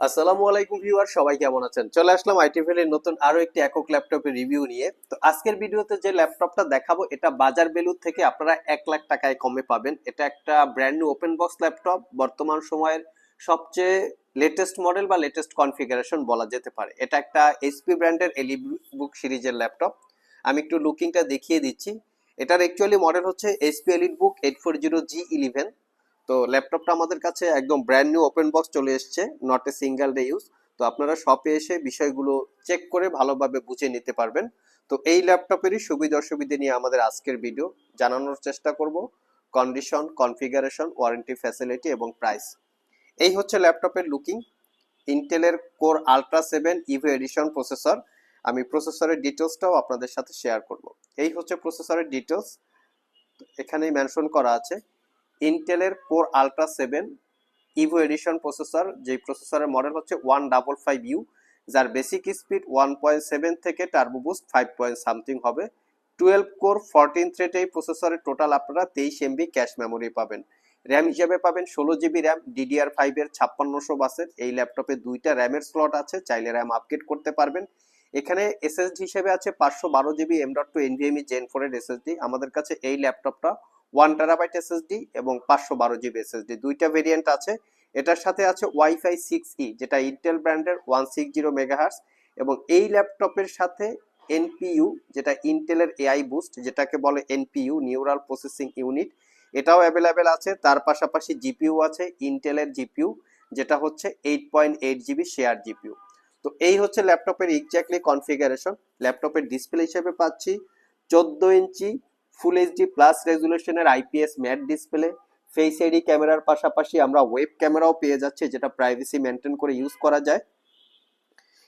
আসসালামু আলাইকুম ভিউয়ার, সবাই কেমন আছেন? চলে আসলাম আইটি ভ্যালির নতুন আরও একটি একক ল্যাপটপের রিভিউ নিয়ে। তো আজকের ভিডিওতে যে ল্যাপটপটা দেখাবো, এটা বাজার বেলুর থেকে আপনারা এক লাখ টাকায় কমে পাবেন। এটা একটা brand new open box laptop, বর্তমান সময়ের সবচেয়ে লেটেস্ট মডেল বা লেটেস্ট কনফিগারেশন বলা যেতে পারে। এটা একটা এইচপি ব্র্যান্ডের এলি বুক সিরিজের ল্যাপটপ। আমি একটু লুকিংটা দেখিয়ে দিচ্ছি। এটার অ্যাকচুয়ালি মডেল হচ্ছে HP elite book eight four zero G eleven তো ল্যাপটপটা আমাদের কাছে একদম ব্র্যান্ড নিউ ওপেন বক্স চলে এসছে not a single day use তো আপনারা শপে এসে বিষয়গুলো চেক করে ভালোভাবে বুঝে নিতে পারবেন। তো এই ল্যাপটপেরই সুবিধা অসুবিধা নিয়ে আমাদের আজকের ভিডিও জানানোর চেষ্টা করব কন্ডিশন কনফিগারেশন ওয়ারেন্টি ফ্যাসিলিটি এবং প্রাইস এই হচ্ছে ল্যাপটপের লুকিং ইন্টেলের core ultra seven Evo edition processor আমি প্রসেসরের ডিটেলসটাও আপনাদের সাথে শেয়ার করব। এই হচ্ছে প্রসেসরের ডিটেলস এখানেই মেনশন করা আছে। ইন্টেলের core ultra seven Evo edition processor যে প্রসেসরের মডেল হচ্ছে ওয়ান ডাবল ফাইভ ইউ যার basic speed one point seven থেকে turbo boost five point something হবে। টুয়েলভ কোর ফোরটিন থ্রেড এই প্রসেসরের টোটাল আপনারা তেইশ এমবি ক্যাশ মেমোরি পাবেন। র্যাম হিসেবে পাবেন ষোলো জিবি র্যাম ডিডিআর ফাইভের ছাপ্পান্নশো বাসের। এই ল্যাপটপে দুইটা র্যামের স্লট আছে, চাইলে র্যাম আপগ্রেড করতে পারবেন। এখানে এসএসডি হিসেবে আছে পাঁচশো বারো GB M dot two NVMe Gen ফোরের এসএসডি আমাদের কাছে এই ল্যাপটপটা ওয়ান টেরাবাইট এসএসডি এবং পাঁচশো বারো জিবি এসএসডি দুইটা ভেরিয়েন্ট আছে। এটার সাথে আছে ওয়াইফাই সিক্স ই যেটা ইন্টেল ব্র্যান্ডের ওয়ান সিক্স জিরো মেগাহার্স এবং এই ল্যাপটপের সাথে এনপিইউ যেটা ইন্টেলের এআই বুস্ট যেটাকে বলে এনপিইউ নিউরাল প্রসেসিং ইউনিট এটাও অ্যাভেলেবেল আছে। তার পাশাপাশি জিপিউ আছে ইন্টেলের জিপিউ যেটা হচ্ছে eight point eight GB share GPU তো এই হচ্ছে ল্যাপটপের এক্স্যাক্টলি কনফিগারেশন ল্যাপটপের ডিসপ্লে হিসেবে পাচ্ছি চোদ্দ ইঞ্চি full HD plus রেজুলেশনের IPS matte display face ID ক্যামেরার পাশাপাশি আমরা ওয়েব ক্যামেরাও পেয়ে যাচ্ছি, যেটা প্রাইভেসি মেনটেন করে ইউজ করা যায়।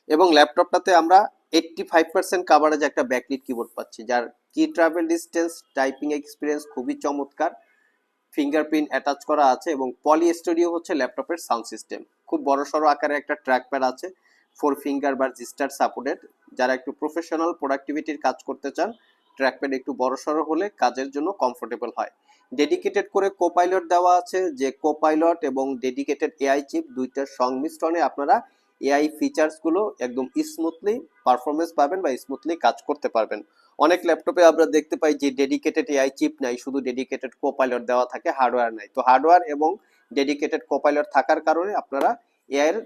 এবং ল্যাপটপটাতে আমরা এইট্টি ফাইভ পার্সেন্ট কাভারেজ একটা ব্যাকলিট কিবোর্ড পাচ্ছি, যার কি ট্রাভেল ডিস্টেন্স টাইপিং এক্সপিরিয়েন্স খুবই চমৎকার। ফিঙ্গারপ্রিন্ট অ্যাটাচ করা আছে এবং পলি স্টুডিও হচ্ছে ল্যাপটপের সাউন্ড সিস্টেম খুব বড় সড়ো আকারে একটা ট্র্যাক প্যাড আছে ফোর ফিঙ্গার বা রেজিস্টার সাপোর্টেড যারা একটু প্রফেশনাল প্রোডাক্টিভিটির কাজ করতে চান ট্র্যাকপ্যাড একটু বড় সড়ো হলে কাজের জন্য কমফোর্টেবল হয়। ডেডিকেটেড করে কোপাইলট দেওয়া আছে যে কোপাইলট এবং ডেডিকেটেড এআই চিপ দুইটার সংমিশ্রণে আপনারা এআই ফিচার্সগুলো একদম স্মুথলি পারফরমেন্স পাবেন বা স্মুথলি কাজ করতে পারবেন। অনেক ল্যাপটপে আমরা দেখতে পাই যে ডেডিকেটেড এআই চিপ নাই, শুধু ডেডিকেটেড কোপাইলট দেওয়া থাকে হার্ডওয়্যার নাই। তো হার্ডওয়্যার এবং ডেডিকেটেড কোপাইলট থাকার কারণে আপনারা এর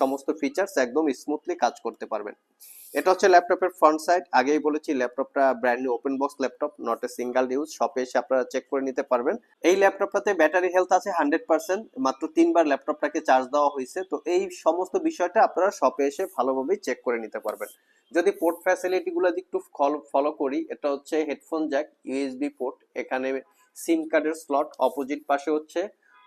সমস্ত ফিচার্স একদম স্মুথলি কাজ করতে পারবেন। এটা হচ্ছে ল্যাপটপের ফ্রন্ট সাইড আগেই বলেছি, ল্যাপটপটা brand new open box laptop not a single use শপে এসে আপনারা চেক করে নিতে পারবেন। এই ল্যাপটপটাতে ব্যাটারি হেলথ আছে হান্ড্রেড পার্সেন্ট মাত্র তিনবার ল্যাপটপটাকে চার্জ দেওয়া হয়েছে। তো এই সমস্ত বিষয়টা আপনারা শপে এসে ভালোভাবেই চেক করে নিতে পারবেন। যদি পোর্ট ফ্যাসিলিটি গুলো একটু ফলো করি, এটা হচ্ছে হেডফোন জ্যাক ইউএসবি পোর্ট এখানে সিম কার্ডের স্লট অপোজিট পাশে হচ্ছে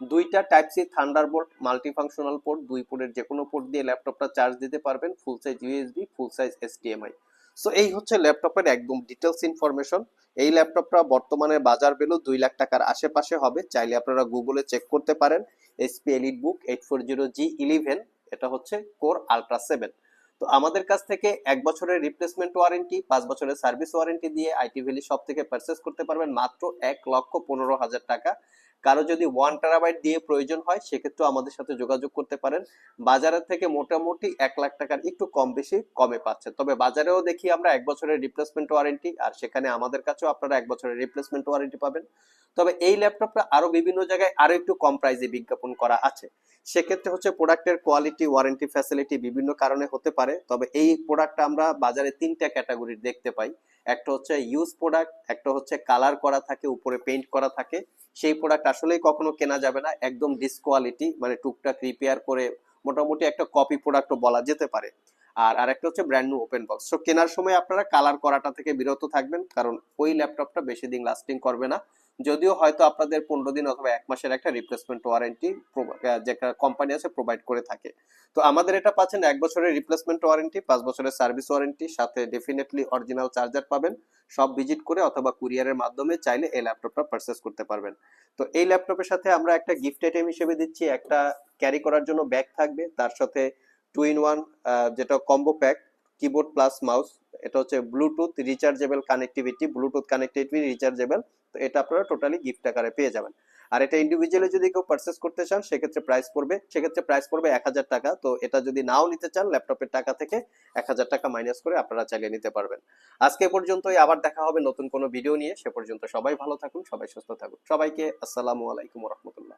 দুইটা type C Thunderbolt multifunctional port দুই পোর্টের যে কোনো পোর্ট দিয়ে ল্যাপটপটা চার্জ দিতে পারবেন full size USB full size HDMI so এই হচ্ছে ল্যাপটপের একদম ডিটেলস ইনফরমেশন এই ল্যাপটপটা বর্তমানে বাজার ভ্যালু দুই লাখ টাকার আশেপাশে হবে। চাইলে আপনারা গুগলে চেক করতে পারেন। HP elite book eight four zero G eleven এটা হচ্ছে কোর আলট্রা সেভেন তো আমাদের কাছ থেকে এক বছরের রিপ্লেসমেন্ট ওয়ারেন্টি পাঁচ বছরের সার্ভিস ওয়ারেন্টি দিয়ে আইটি ভ্যালি শপ থেকে পারচেস করতে পারবেন মাত্র এক লক্ষ পনেরো হাজার টাকা। কারও যদি ওয়ান টেরাবাইট দিয়ে প্রয়োজন হয়, সেক্ষেত্রেও আমাদের সাথে যোগাযোগ করতে পারেন। বাজারের থেকে মোটামুটি এক লাখ টাকার একটু কম বেশি কমে পাচ্ছে। তবে বাজারেও দেখি আমরা এক বছরের রিপ্লেসমেন্ট ওয়ারেন্টি আর সেখানে আমাদের কাছেও আপনারা এক বছরের রিপ্লেসমেন্ট ওয়ারেন্টি পাবেন। তবে এই ল্যাপটপটা আরও বিভিন্ন জায়গায় আরও একটু কম প্রাইসে বিজ্ঞাপন করা আছে। সেক্ষেত্রে হচ্ছে প্রোডাক্টের কোয়ালিটি ওয়ারেন্টি ফ্যাসিলিটি বিভিন্ন কারণে হতে পারে। তবে এই প্রোডাক্টটা আমরা বাজারে তিনটা ক্যাটাগরির দেখতে পাই। একটা হচ্ছে ইউজ প্রোডাক্ট একটা হচ্ছে কালার করা থাকে, উপরে পেইন্ট করা থাকে। সেই প্রোডাক্ট আসলেই কখনো কেনা যাবে না, একদম ডিসকোয়ালিটি মানে টুকটাক রিপেয়ার করে মোটামুটি একটা কপি প্রোডাক্টও বলা যেতে পারে। আর আরেকটা হচ্ছে brand new open box so কেনার সময় আপনারা কালার করাটা থেকে বিরত থাকবেন, কারণ ওই ল্যাপটপটা বেশি দিন লাস্টিং করবে না। যদিও হয়তো আপনাদের পনেরো দিন অথবা এক মাসের একটা রিপ্লেসমেন্ট ওয়ারেন্টি যে কোম্পানি আছে প্রোভাইড করে থাকে। তো আমাদের এটা পাচ্ছেন এক বছরের রিপ্লেসমেন্ট ওয়ারেন্টি পাঁচ বছরের সার্ভিস ওয়ারেন্টি সাথে ডেফিনেটলি অরিজিনাল চার্জার পাবেন। সব ভিজিট করে অথবা কুরিয়ারের মাধ্যমে চাইলে এই ল্যাপটপটা পারচেস করতে পারবেন। তো এই ল্যাপটপের সাথে আমরা একটা গিফট আইটেম হিসেবে দিচ্ছি, একটা ক্যারি করার জন্য ব্যাগ থাকবে। তার সাথে টু ইন ওয়ান যেটা combo pack keyboard plus mouse এটা হচ্ছে Bluetooth rechargeable connectivity Bluetooth connectivity rechargeable তো এটা আপনারা টোটালি গিফট আকারে পেয়ে যাবেন। আর এটা ইন্ডিভিজুয়ালি যদি কেউ পারচেস করতে চান, সেক্ষেত্রে প্রাইস পড়বে। সেক্ষেত্রে প্রাইস পড়বে এক হাজার টাকা। তো এটা যদি নাও নিতে চান ল্যাপটপের টাকা থেকে এক হাজার টাকা মাইনাস করে আপনারা চালিয়ে নিতে পারবেন। আজকে পর্যন্ত পর্যন্তই। আবার দেখা হবে নতুন কোনো ভিডিও নিয়ে। সে পর্যন্ত সবাই ভালো থাকুন, সবাই সুস্থ থাকুন। সবাইকে আসসালামু আলাইকুম রহমতুল্লাহ।